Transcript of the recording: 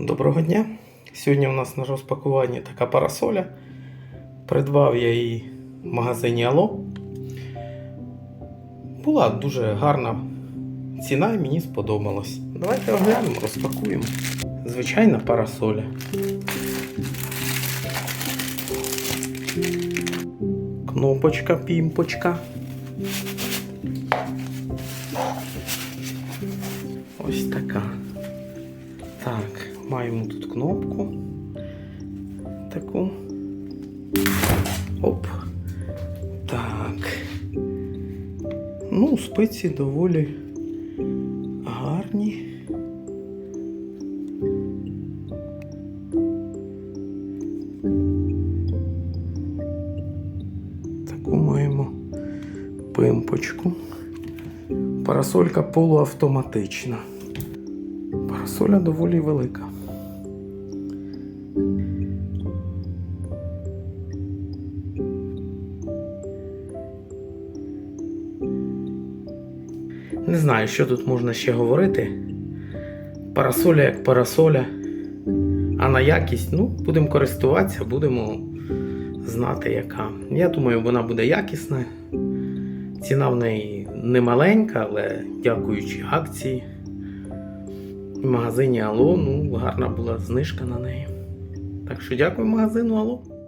Доброго дня! Сьогодні у нас на розпакуванні така парасоля. Придбав я її в магазині Ало. Була дуже гарна ціна і мені сподобалось. Давайте оглянемо, розпакуємо. Звичайна парасоля. Кнопочка, пімпочка. Ось така. Так, маємо тут кнопку. Таку. Оп. Так. Ну, спиці доволі гарні. Таку маємо пимпочку. Парасолька полуавтоматична. Парасоля доволі велика. Не знаю, що тут можна ще говорити. Парасоля як парасоля. А на якість, ну, будемо користуватися, будемо знати, яка. Я думаю, вона буде якісна. Ціна в неї не маленька, але дякуючи акції. В магазині Ало, ну, гарна була знижка на неї. Так що дякую магазину Ало.